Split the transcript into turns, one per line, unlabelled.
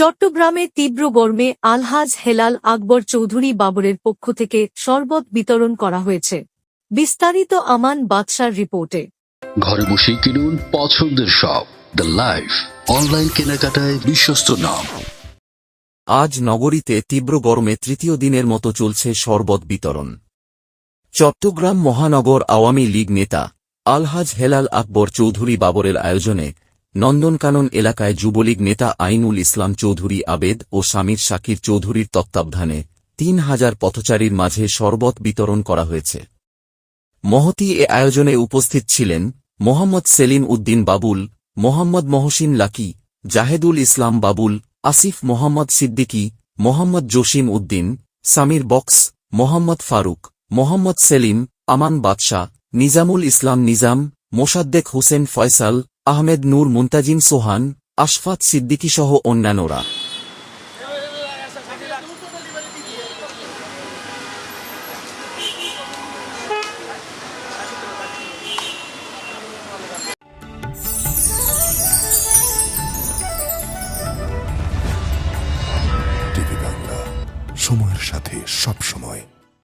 চট্টগ্রামে তীব্র গরমে আলহাজ হেলাল আকবর চৌধুরী বাবরের পক্ষ থেকে শরবত বিতরণ করা হয়েছে। বিস্তারিত আমান বাদশার রিপোর্টে।
ঘরে বসেই কিনুন পছন্দের সব। দ্য লাইফ অনলাইন কেনাকাটায় বিশ্বস্ত নাম।
আজ নগরীতে তীব্র গরমে তৃতীয় দিনের মতো চলছে শরবত বিতরণ। চট্টগ্রাম মহানগর আওয়ামী লীগ নেতা আলহাজ হেলাল আকবর চৌধুরী বাবরের আয়োজনে নন্দনকানন এলাকায় যুবলীগ নেতা আইনুল ইসলাম চৌধুরী আবেদ ও সামির শাকির চৌধুরীর তত্ত্বাবধানে তিন হাজার পথচারীর মাঝে শরবত বিতরণ করা হয়েছে। মহতি এ আয়োজনে উপস্থিত ছিলেন মোহাম্মদ সেলিম উদ্দিন বাবুল, মোহাম্মদ মহসিন লাকি, জাহেদুল ইসলাম বাবুল, আসিফ মোহাম্মদ সিদ্দিকী, মোহাম্মদ জসিম উদ্দিন, সামির বক্স, মোহাম্মদ ফারুক, মোহাম্মদ সেলিম, আমান বাদশাহ, নিজামুল ইসলাম নিজাম, মোসাদ্দেক হোসেন ফয়সাল আহমেদ নূর মুন্তাজিম সোহান আশফাত সিদ্দিকীসহ অন্যান্যরা।
সময়ের সাথে সব সময়